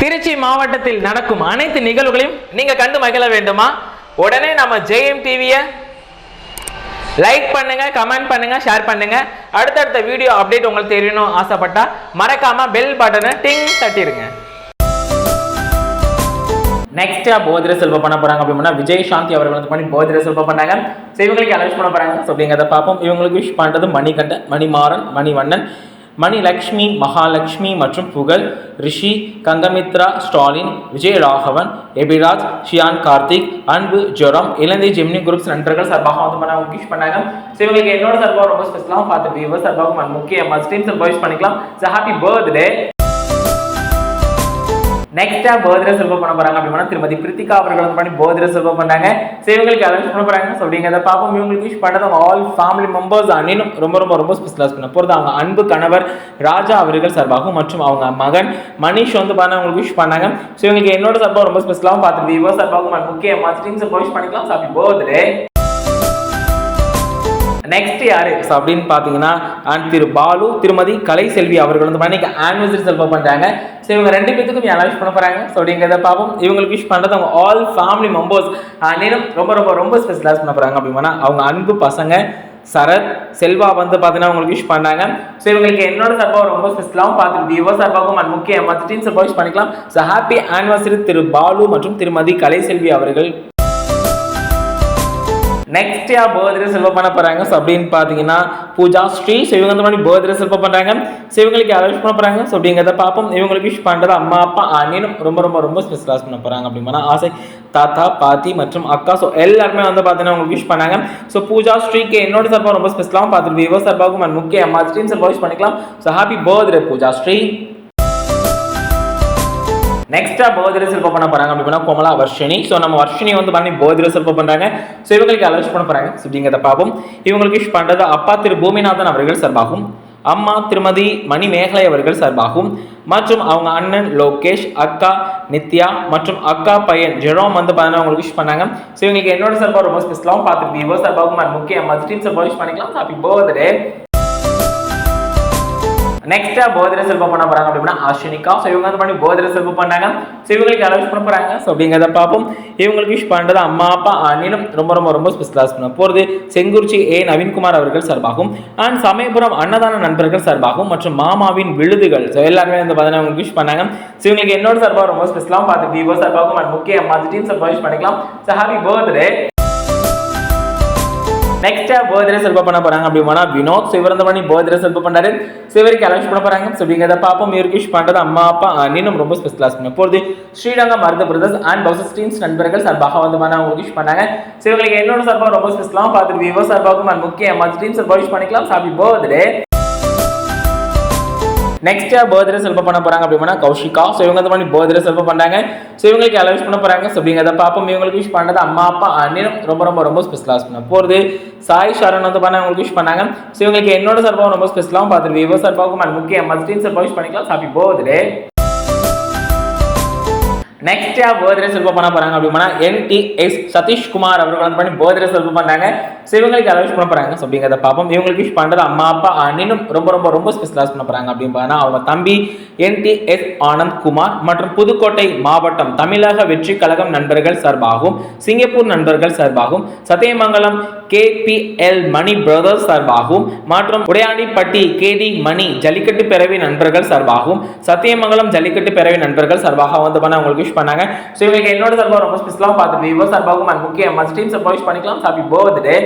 திருச்சி மாவட்டத்தில் நடக்கும் அனைத்து நிகழ்வுகளையும் நீங்க கண்டு மகிழ வேண்டுமா? உடனே நம்ம ஜெயம் டிவியை லைக் பண்ணுங்க கமெண்ட் பண்ணுங்க ஷேர் பண்ணுங்க. அடுத்தடுத்த வீடியோ அப்டேட் உங்களுக்கு தெரியணும் ஆசைப்பட்டா மறக்காம பெல் பட்டனை டிங் தட்டிடுங்க. நெக்ஸ்டா போதிர செல்வம் பண்ண போறாங்க அப்படின்னா விஜய் சாந்தி அவர்கள் வந்து பண்ணி போதிர செல்வம் பண்ணாங்க. ஸோ இவங்களுக்கு அலௌன்ஸ் பண்ண போறாங்க? ஸோ அப்படிங்கிறத பார்ப்போம். இவங்களுக்கு விஷ் பண்றது மணிகண்டன் மணிமாறன் மணிவண்ணன். மணிலக்ஷ்மி மகாலட்சுமி மற்றும் புகழ் ரிஷி கங்கமித்ரா ஸ்டாலின் விஜய் ராகவன் எபிராஜ் ஷியான் கார்த்திக் அன்பு ஜொரம் இலந்தை ஜெமினி குரூப்ஸ் நண்பர்கள் சார்பாக வந்து பண்ணாங்க விஷ் பண்ணாங்க. ஸோ இவங்களுக்கு என்னோட சார்பாக ரொம்ப ஸ்பெஷலாக பார்த்து வியூவர் சார்பாக முக்கிய மஸ்டீம் சார்பாக விஷ் பண்ணிக்கலாம். ஸோ ஹாப்பி பர்த்டே நெக்ஸ்டா போதிர செல்வம் பண்ண போறாங்க அப்படின்னா திருமதி பிரித்திகா அவர்கள் வந்து பண்ணி போதிர செல்வம் பண்ணாங்க. ஸோ இவங்களுக்கு அலௌன்ஸ் பண்ண போறாங்க? ஸோ அப்படிங்கிறத பார்ப்போம். இவங்களுக்கு விஷ் பண்ணது ஆல் ஃபேமிலி மெம்பர்ஸ் அண்ணினும் ரொம்ப ரொம்ப ரொம்ப ஸ்பெஷலாக பண்ண போகிறது அவங்க அன்பு கணவர் ராஜா அவர்கள் சார்பாகவும் மற்றும் அவங்க மகன் மணிஷ் வந்து பண்ண அவங்களுக்கு விஷ் பண்ணாங்க. ஸோ இவங்களுக்கு என்னோட சார்பாக ரொம்ப ஸ்பெஷலாகவும் பார்த்து விவோ சார்பாகவும் முக்கியமாக மாஸ்டரிங் சார்பாக விஷ் பண்ணிக்கலாம். ஹாப்பி போதே நெக்ஸ்ட் யாரு? ஸோ அப்படின்னு பார்த்தீங்கன்னா அண்ட் திரு பாலு திருமதி கலை செல்வி அவர்கள் வந்து இன்னைக்கு ஆனிவர்சரி செல்வம் பண்ணுறாங்க ஸோ இவங்க ரெண்டு பேத்துக்கும் அனௌன்ஸ் பண்ண போகிறாங்க ஸோ அப்படிங்கிறத பார்ப்போம் இவங்களுக்கு விஷ் பண்ணுறது அவங்க ஆல் ஃபேமிலி மெம்பர்ஸ் நேரம் ரொம்ப ரொம்ப ரொம்ப ஸ்பெஷலாக பண்ண போகிறாங்க அப்படின்னா அவங்க அன்பு பசங்க சரத் செல்வா வந்து பார்த்தீங்கன்னா உங்களுக்கு விஷ் பண்ணாங்க. ஸோ இவங்களுக்கு என்னோட சார்பாக ரொம்ப ஸ்பெஷலாகவும் பார்த்துட்டு யுவ சார்பாகவும் அண்ட் முக்கிய மத்தின் சார்பாக விஷ் பண்ணிக்கலாம். ஸோ ஹாப்பி ஆனிவர்சரி திரு பாலு மற்றும் திருமதி கலை செல்வி அவர்கள். நெக்ஸ்ட் யா பர்த்டே செல்வம் பண்ண போறாங்க. ஸோ அப்படின்னு பார்த்தீங்கன்னா பூஜா ஸ்ரீ ஸோ இவங்க வந்து மாதிரி பர்த்டே செல்வம் பண்ணுறாங்க ஸோ இவங்களுக்கு விஷ் பண்ண போறாங்க? ஸோ அப்படிங்கிறத பார்ப்போம். இவங்களுக்கு விஷ் பண்ணுறது அம்மா அப்பா அண்ணனும் ரொம்ப ரொம்ப ரொம்ப ஸ்பெஷலாக பண்ண போறாங்க அப்படின்னா ஆசை. தாத்தா பாத்தி மற்றும் அக்கா ஸோ எல்லாருமே வந்து பார்த்தீங்கன்னா உங்களுக்கு விஷ் பண்ணாங்க. ஸோ பூஜா ஸ்ரீக்கு என்னோட சார்பாக ரொம்ப ஸ்பெஷலாகவும் பார்த்துட்டு விவோ சார்பாகவும் முக்கிய அம்மா ஸ்ட்ரீம் சார்பாக விஷ் பண்ணிக்கலாம். So happy birthday Pooja Sri. நெக்ஸ்டா போதிர சிற்பம் பண்ண போறாங்க அப்படின்னா கோமலா வர்ஷினி. ஸோ நம்ம வர்ஷினி வந்து பண்ணி போதிர சிற்பம் பண்றாங்க. ஸோ இவங்களுக்கு அலர்ஜ் பண்ண போறாங்க? ஸோ அப்படிங்கிறத பார்ப்போம். இவங்களுக்கு விஷ் பண்றது அப்பா திரு பூமிநாதன் அவர்கள் சார்பாகும். அம்மா திருமதி மணி மேகலை அவர்கள் சார்பாகும். மற்றும் அவங்க அண்ணன் லோகேஷ் அக்கா நித்யா மற்றும் அக்கா பையன் ஜெரோம் வந்து பார்த்தீங்கன்னா அவங்களுக்கு விஷ் பண்ணாங்க. ஸோ இவங்களுக்கு என்னோட சார்பாக ரொம்ப ஸ்பெஷலாகவும் பார்த்து விவோ சார்பாகவும் முக்கிய மஸ்டின் சார்பாக விஷ் பண்ணிக்கலாம். அப்படி பர்த்டே நெக்ஸ்டா போதிர செல்வம் பண்ண போறாங்க அப்படின்னா அஸ்வினிகா ஸோ இவங்க வந்து பண்ணி போதிர செல்வம் பண்ணாங்க. ஸோ இவங்களுக்கு அலௌன்ஸ் பண்ண போறாங்க? ஸோ அப்படிங்கிறத பார்ப்போம். இவங்களுக்கு விஷ் பண்றது அம்மா அப்பா அண்ணிலும் ரொம்ப ரொம்ப ரொம்ப ஸ்பெஷலாக பண்ண போகிறது செங்குறிச்சி ஏ. நவீன்குமார் அவர்கள் சார்பாகவும் அண்ட் சமயபுரம் அன்னதான நண்பர்கள் சார்பாகவும் மற்றும் மாமாவின் விழுதுகள். ஸோ எல்லாருமே வந்து பார்த்தீங்கன்னா உங்களுக்கு விஷ் பண்ணாங்க. ஸோ இவங்களுக்கு என்னோட சார்பாக ரொம்ப ஸ்பெஷலாக பார்த்து விவோ சார்பாகவும் அண்ட் முக்கிய அம்மா டீம் சார்பாக விஷ் பண்ணிக்கலாம். So happy birthday next birthday செல்ப பண்ண போறாங்க அப்படின்னா வினோத் சிவரந்த பண்ணி பர்த்டே செல்வம் பண்ணாரு சிவருக்கு அலௌன்ஸ் பண்ண போறாங்க. ஸோ அப்படிங்கிறத பார்ப்போம். இவருக்கு விஷ் பண்றது அம்மா அப்பா அண்ணனும் ரொம்ப ஸ்பெஷலாக பண்ண போகிறது ஸ்ரீரங்கம் மருத பிரதர்ஸ் அண்ட் பவுசஸ் டீம்ஸ் நண்பர்கள் சார்பாக வந்து பண்ண அவங்க விஷ் பண்ணாங்க. சிவங்களுக்கு என்னோட சார்பாக ரொம்ப ஸ்பெஷலாக பார்த்துட்டு விவோ சார்பாகவும் அண்ட் முக்கிய மற்ற டீம் சார்பாக விஷ் பண்ணிக்கலாம். ஹாப்பி பர்த்டே நெக்ஸ்ட் பர்த்டே செல்வம் பண்ண போகிறாங்க அப்படின்னா கௌஷிகா. ஸோ இவங்க வந்து மாதிரி பர்த்டே செல்வம் பண்ணுறாங்க ஸோ இவங்களுக்கு அலௌன்ஸ் பண்ண போகிறாங்க ஸோ அப்படிங்கிறத பார்ப்போம். இவங்களுக்கு விஷ் பண்ணது அம்மா அப்பா அண்ணனும் ரொம்ப ரொம்ப ரொம்ப ஸ்பெஷலாக பண்ண போகிறது சாய் ஷரண் வந்து பண்ண அவங்களுக்கு விஷ் பண்ணாங்க. ஸோ இவங்களுக்கு என்னோட சார்பாகவும் ரொம்ப ஸ்பெஷலாகவும் பார்த்துட்டு விவோ சார்பாகவும் அண்ட் முக்கிய மஸ்டின் சார்பாக விஷ் பண்ணிக்கலாம். ஹாப்பி பர்த்டே நெக்ஸ்ட் பர்த்டே செல்வம் பண்ண போறாங்க அப்படின்னா என்டிஎஸ் சதீஷ்குமார் அவர்கள் வந்து பண்ணி பர்த்டே செல்வம் பண்ணாங்க ஸோ இவங்களுக்கு அலௌன்ஸ் பண்ண போகிறாங்க ஸோ அப்படிங்கிறத பார்ப்போம். இவங்களுக்கு விஷ் பண்ணுறது அம்மா அப்பா அண்ணனும் ரொம்ப ரொம்ப ரொம்ப ஸ்பெஷலாக பண்ண போகிறாங்க அப்படின்னு பார்த்தா அவங்க தம்பி என்டிஎஸ் ஆனந்த் குமார் மற்றும் புதுக்கோட்டை மாவட்டம் தமிழக வெற்றி கழகம் நண்பர்கள் சார்பாகவும் சிங்கப்பூர் நண்பர்கள் சார்பாகவும் சத்தியமங்கலம் கேபிஎல் மணி பிரதர்ஸ் சார்பாகவும் மற்றும் உடையாண்டிப்பட்டி கேடி மணி ஜல்லிக்கட்டு பிறவி நண்பர்கள் சார்பாகவும் சத்தியமங்கலம் ஜல்லிக்கட்டு பிறவி நண்பர்கள் சார்பாக வந்து பண்ண உங்களுக்கு விஷ் பண்ணாங்க. ஸோ இவங்களுக்கு என்னோட சார்பாக ரொம்ப ஸ்பெஷலாக பார்த்து விவோ சார்பாகவும் and முக்கிய மஸ்டீம் சார்பாக விஷ் பண்ணிக்கலாம். ஹாப்பி பர்த்டே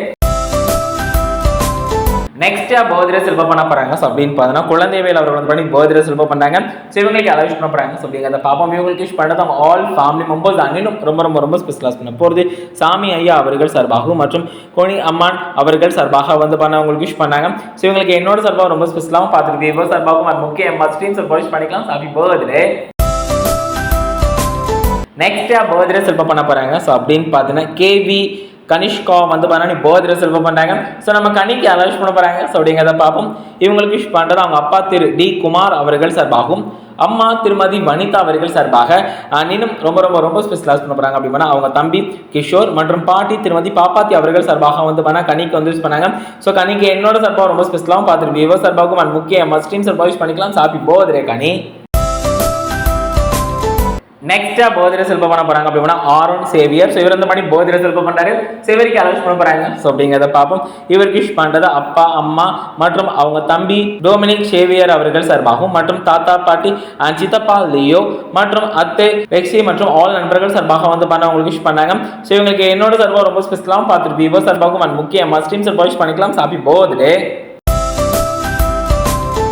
நெக்ஸ்ட் பர்த்டே செல்வம் பண்ண போகிறாங்க ஸோ அப்படின்னு பார்த்தீங்கன்னா குழந்தைவேல் அவர்கள் வந்து பண்ணி போதிர செல்வம் பண்ணாங்க. ஸோ இவங்களுக்கு அலவிஷ் பண்ண போகிறாங்க ஸோ அப்படிங்கிறத பாப்போம். இவங்களுக்கு விஷ் பண்ணது அவங்க ஆல் ஃபேமிலி மெம்பர்ஸ் அங்கேயும் ரொம்ப ரொம்ப ரொம்ப ஸ்பெஷலாக பண்ண போகிறது சாமி ஐயா அவர்கள் சார்பாகவும் மற்றும் கோணி அம்மான் அவர்கள் சார்பாக வந்து பண்ண அவங்களுக்கு விஷ் பண்ணாங்க. ஸோ இவங்களுக்கு என்னோட சார்பாக ரொம்ப ஸ்பெஷலாகவும் பார்த்துட்டு விவோ சார்பாகவும் and முக்கிய மஸ்டீம் சார் விஷ் பண்ணிக்கலாம். ஹாப்பி பர்த்டே நெக்ஸ்ட் பர்த்டே செல்வம் பண்ண போகிறாங்க ஸோ அப்படின்னு பார்த்தீங்கன்னா கேவி கனிஷ்கா வந்து பார்த்தீங்கன்னா பர்த்டே செல்வம் பண்ணுறாங்க ஸோ நம்ம கனிக்கு அலர்ஜ் பண்ண போகிறாங்க ஸோ அப்படிங்கிறத பார்ப்போம். இவங்களுக்கு விஷ் பண்ணுறது அவங்க அப்பா திரு டி குமார் அவர்கள் சார்பாகும் அம்மா திருமதி வனிதா அவர்கள் சார்பாக இன்னும் ரொம்ப ரொம்ப ரொம்ப ஸ்பெஷலாக பண்ண போறாங்க. அப்படின்னா அவங்க தம்பி கிஷோர் மற்றும் பாட்டி திருமதி பாப்பாத்தி அவர்கள் சார்பாக வந்து பண்ணா கனிக்கு வந்து யூஸ் பண்ணாங்க. ஸோ கனிக்கு என்னோட சார்பாக ரொம்ப ஸ்பெஷலாகவும் பார்த்துட்டு விவோ சார்பாகவும் அண்ட் முக்கிய மஸ்டீம் சார்பாக யூஸ் பண்ணிக்கலாம். சாப்பி போதரே கனி. நெக்ஸ்டா போதிர செல்பம் பண்ண போறாங்க. அப்படின்னா ஆரோன் சேவியர். ஸோ இவர் இந்த மாதிரி போதிர செல்பம் பண்றாரு. ஸோ அலோஸ் பண்ண போறாங்க. ஸோ அப்படிங்கிறத பார்ப்போம். இவருக்கு கிஷ் பண்றது அப்பா அம்மா மற்றும் அவங்க தம்பி டொமினிக் சேவியர் அவர்கள் சார்பாகவும் மற்றும் தாத்தா பாட்டி சித்தப்பா லியோ மற்றும் அத்தை வெக்ஸி மற்றும் ஆல் நண்பர்கள் சார்பாக வந்து பண்ண அவங்களுக்கு விஷ் பண்ணாங்க. ஸோ இவங்களுக்கு என்னோட சார்பாக ரொம்ப ஸ்பெஷலாகவும் பார்த்துட்டு விவோ சார்பாகவும் and முக்கியமாக ஸ்டீம் சார்பாக விஷ் பண்ணிக்கலாம். சாப்பி போதே